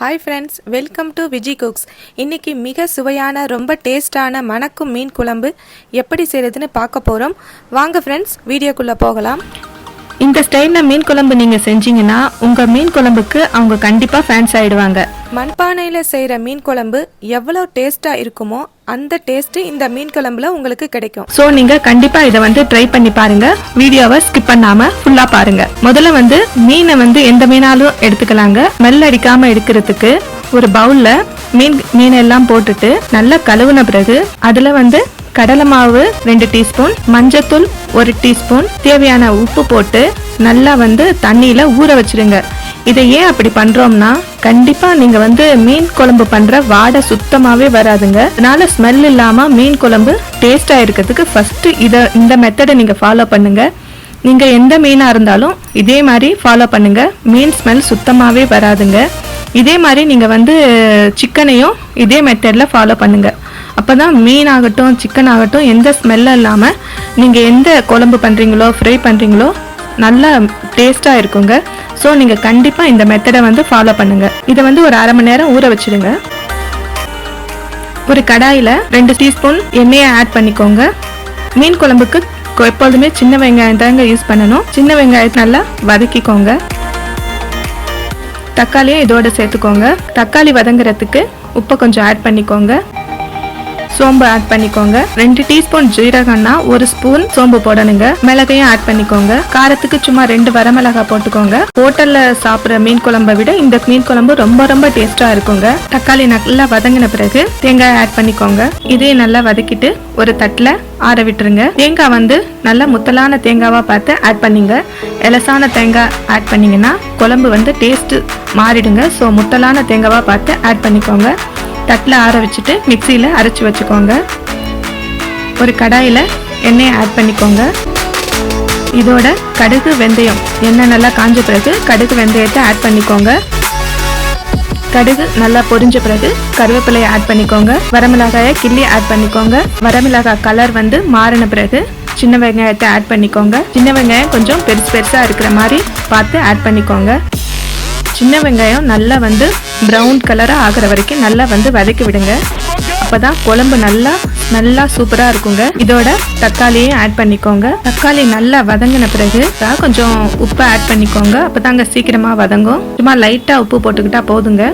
Hi friends welcome to Viji cooks இன்னைக்கு மிக சுவையான ரொம்ப டேஸ்டான மணக்கும் மீன் குழம்பு எப்படி செய்கிறதுன்னு பார்க்க போகிறோம் வாங்க ஃப்ரெண்ட்ஸ் வீடியோக்குள்ளே போகலாம். இந்த ஸ்டைலில் மீன் குழம்பு நீங்கள் செஞ்சீங்கன்னா உங்கள் மீன் குழம்புக்கு அவங்க கண்டிப்பாக ஃபேன்ஸ் ஆயிடுவாங்க. மண்பானையில் செய்கிற மீன் குழம்பு எவ்வளோ டேஸ்ட்டாக இருக்குமோ அந்த டேஸ்ட்டு இந்த மீன் குழம்புல உங்களுக்கு கிடைக்கும். ஸோ நீங்கள் கண்டிப்பாக இதை வந்து ட்ரை பண்ணி பாருங்க. வீடியோவை ஸ்கிப் பண்ணாமல் ஃபுல்லாக பாருங்க. முதல்ல வந்து மீனை வந்து எந்த மீனாலும் எடுத்துக்கலாங்க. மெல்ல அடிக்காமல் எடுக்கிறதுக்கு ஒரு பவுலில் மீன் மீனெல்லாம் போட்டுட்டு நல்லா கழுவுன பிறகு அதில் வந்து கடலை மாவு ரெண்டு டீஸ்பூன் மஞ்சத்தூள் ஒரு டீஸ்பூன் தேவையான உப்பு போட்டு நல்லா வந்து தண்ணியில் ஊற வச்சிருங்க. இதை ஏன் அப்படி பண்றோம்னா கண்டிப்பா நீங்க வந்து மீன் குழம்பு பண்ற வாடை சுத்தமாவே வராதுங்க. அதனால ஸ்மெல் இல்லாம மீன் குழம்பு டேஸ்டா இருக்கிறதுக்கு ஃபர்ஸ்ட் இத இந்த மெத்தடை நீங்க ஃபாலோ பண்ணுங்க. நீங்க எந்த மீனா இருந்தாலும் இதே மாதிரி ஃபாலோ பண்ணுங்க. மீன் ஸ்மெல் சுத்தமாவே வராதுங்க. இதே மாதிரி நீங்க வந்து சிக்கனையும் இதே மெத்தட்ல ஃபாலோ பண்ணுங்க. அப்போதான் மீன் ஆகட்டும் சிக்கன் ஆகட்டும் எந்த ஸ்மெல்லும் இல்லாம நீங்க எந்த குழம்பு பண்றீங்களோ ஃப்ரை பண்றீங்களோ நல்லா டேஸ்ட்டாக இருக்குங்க. ஸோ நீங்கள் கண்டிப்பாக இந்த மெத்தடை வந்து ஃபாலோ பண்ணுங்கள் இதை வந்து ஒரு அரை மணி நேரம் ஊற வச்சுடுங்க. ஒரு கடாயில் ரெண்டு டீஸ்பூன் எண்ணெயை ஆட் பண்ணிக்கோங்க. மீன் குழம்புக்கு எப்போதுமே எப்பொழுதுமே சின்ன வெங்காயம் தாங்க யூஸ் பண்ணணும். சின்ன வெங்காயத்தை நல்லா வதக்கிக்கோங்க. தக்காளியும் இதோட சேர்த்துக்கோங்க. தக்காளி வதங்குறதுக்கு உப்பை கொஞ்சம் ஆட் பண்ணிக்கோங்க. சோம்பு ஆட் பண்ணிக்கோங்க. ரெண்டு டீஸ்பூன் ஜீரகம்னா ஒரு ஸ்பூன் சோம்பு போடணுங்க. மிளகையும் ஆட் பண்ணிக்கோங்க. காரத்துக்கு சும்மா ரெண்டு வரமிளகாய் போட்டுக்கோங்க. ஹோட்டல்ல சாப்பிட்ற மீன் குழம்பை விட இந்த மீன் குழம்பு ரொம்ப ரொம்ப டேஸ்டா இருக்குங்க. தக்காளி நல்லா வதங்கின பிறகு தேங்காய் ஆட் பண்ணிக்கோங்க. இதையும் நல்லா வதக்கிட்டு ஒரு தட்டில் ஆற விட்டுருங்க. தேங்காய் வந்து நல்ல முத்தலான தேங்காவா பார்த்து ஆட் பண்ணிங்க. எலசான தேங்காய் ஆட் பண்ணீங்கன்னா குழம்பு வந்து டேஸ்ட் மாறிடுங்க. ஸோ முத்தலான தேங்காவா பார்த்து ஆட் பண்ணிக்கோங்க. தட்டில் ஆற வச்சுட்டு மிக்சியில் அரைச்சி வச்சுக்கோங்க. ஒரு கடாயில் எண்ணெயை ஆட் பண்ணிக்கோங்க. இதோட கடுகு வெந்தயம் எண்ணெய் நல்லா காஞ்ச பிறகு கடுகு வெந்தயத்தை ஆட் பண்ணிக்கோங்க. கடுகு நல்லா பொரிஞ்ச பிறகு கருவேப்பிலையை ஆட் பண்ணிக்கோங்க. வரமிளகாயை கிள்ளி ஆட் பண்ணிக்கோங்க. வரமிளகாய் கலர் வந்து மாறின பிறகு சின்ன வெங்காயத்தை ஆட் பண்ணிக்கோங்க. சின்ன வெங்காயம் கொஞ்சம் பெருசு பெருசாக இருக்கிற மாதிரி பார்த்து ஆட் பண்ணிக்கோங்க. சின்ன வெங்காயம் நல்லா வந்து ப்ரௌன் கலராக ஆகிற வரைக்கும் நல்லா வந்து வதக்கி விடுங்க. அப்போ தான் குழம்பு நல்லா நல்லா சூப்பராக இருக்குங்க. இதோட தக்காளியும் ஆட் பண்ணிக்கோங்க. தக்காளி நல்லா வதங்கின பிறகு கொஞ்சம் உப்பு ஆட் பண்ணிக்கோங்க. அப்பதாங்க சீக்கிரமாக வதங்கும். சும்மா லைட்டாக உப்பு போட்டுக்கிட்டா போதுங்க.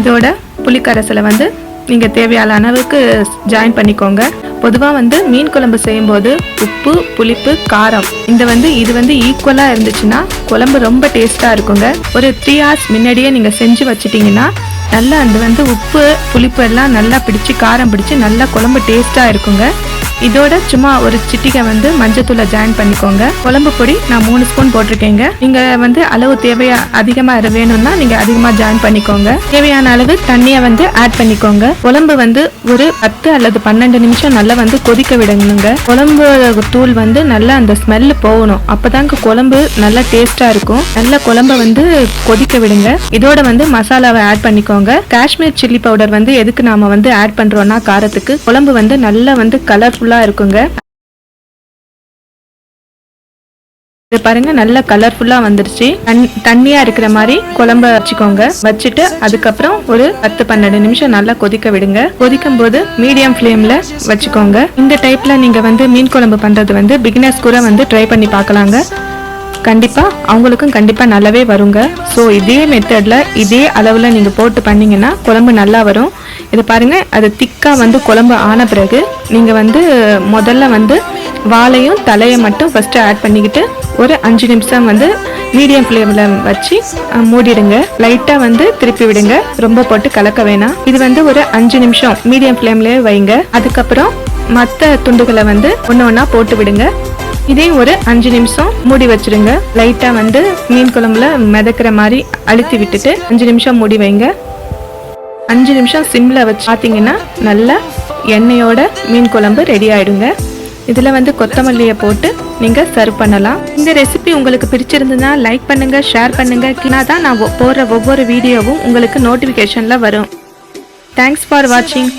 இதோட புளிக்கரசலை வந்து நீங்கள் தேவையான அளவுக்கு ஜாயின் பண்ணிக்கோங்க. பொதுவாக வந்து மீன் குழம்பு செய்யும்போது உப்பு புளிப்பு காரம். இந்த வந்து இது வந்து ஈக்குவலாக இருந்துச்சுன்னா குழம்பு ரொம்ப டேஸ்ட்டாக இருக்குங்க. ஒரு த்ரீ ஹவர்ஸ் முன்னாடியே நீங்கள் செஞ்சு வச்சிட்டிங்கன்னா நல்லா அந்த வந்து உப்பு புளிப்பு எல்லாம் நல்லா பிடிச்சு காரம் பிடிச்சு நல்லா குழம்பு டேஸ்ட்டாக இருக்குங்க. இதோட சும்மா ஒரு சிட்டிகை வந்து மஞ்சத்தூளை ஜாயின் பண்ணிக்கோங்க. குழம்பு பொடி நான் மூணு ஸ்பூன் போட்டிருக்கேங்க. நீங்கள் வந்து அளவு தேவையா அதிகமாக வேணும்னா நீங்கள் அதிகமாக ஜாயின் பண்ணிக்கோங்க. தேவையான அளவு தண்ணியை வந்து ஆட் பண்ணிக்கோங்க. குழம்பு வந்து ஒரு பத்து அல்லது பன்னெண்டு நிமிஷம் நல்லா வந்து கொதிக்க விடணுங்க. குழம்பு தூள் வந்து நல்லா அந்த ஸ்மெல் போகணும். அப்போதாங்க குழம்பு நல்லா டேஸ்ட்டாக இருக்கும். நல்ல குழம்ப வந்து கொதிக்க விடுங்க. இதோட வந்து மசாலாவை ஆட் பண்ணிக்கோங்க. காஷ்மீர் சில்லி பவுடர் வந்து எதுக்கு நாம வந்து ஆட் பண்றோம்னா காரத்துக்கு? குழம்பு வந்து நல்லா வந்து கலர்ஃபுல்லா இருக்குங்க. இது பாருங்க நல்ல கலர்ஃபுல்லா வந்துருச்சு. தண்ணியா இருக்கிற மாதிரி குழம்ப வச்சுக்கோங்க. வச்சுட்டு அதுக்கப்புறம் ஒரு பத்து பன்னெண்டு நிமிஷம் நல்லா கொதிக்க விடுங்க. கொதிக்கும் போது மீடியம் ஃப்ளேம்ல வச்சுக்கோங்க. இந்த டைப்ல நீங்க வந்து மீன் குழம்பு பண்றது வந்து பிகினர்ஸ் கூட வந்து ட்ரை பண்ணி பார்க்கலாங்க. கண்டிப்பாக அவங்களுக்கும் கண்டிப்பாக நல்லாவே வருங்க. ஸோ இதே மெத்தடில் இதே அளவில் நீங்கள் போட்டு பண்ணிங்கன்னா குழம்பு நல்லா வரும். இது பாருங்கள் அது திக்காக வந்து குழம்பு ஆன பிறகு நீங்கள் வந்து முதல்ல வந்து வாழையும் தலையை மட்டும் ஃபஸ்ட்டு ஆட் பண்ணிக்கிட்டு ஒரு அஞ்சு நிமிஷம் வந்து மீடியம் ஃப்ளேமில் வச்சு மூடிடுங்க. லைட்டாக வந்து திருப்பி விடுங்க. ரொம்ப போட்டு கலக்க வேணாம். இது வந்து ஒரு அஞ்சு நிமிஷம் மீடியம் ஃப்ளேம்லேயே வைங்க. அதுக்கப்புறம் மற்ற துண்டுகளை வந்து ஒன்று ஒன்றா போட்டு விடுங்க. இதே ஒரு அஞ்சு நிமிஷம் மூடி வச்சிருங்க. லைட்டா வந்து மீன் குழம்புல மிதக்கிற மாதிரி அழுத்தி விட்டுட்டு அஞ்சு நிமிஷம் மூடி வைங்க. அஞ்சு நிமிஷம் சிம்ல வச்சு பார்த்தீங்கன்னா நல்லா எண்ணெயோட மீன் குழம்பு ரெடி ஆயிடுங்க. இதில் வந்து கொத்தமல்லியை போட்டு நீங்கள் சர்வ் பண்ணலாம். இந்த ரெசிபி உங்களுக்கு பிடிச்சிருந்ததுன்னா லைக் பண்ணுங்கள் ஷேர் பண்ணுங்க. கினா தான் நான் போடுற ஒவ்வொரு வீடியோவும் உங்களுக்கு நோட்டிஃபிகேஷனில் வரும். தேங்க்ஸ் ஃபார் வாட்சிங்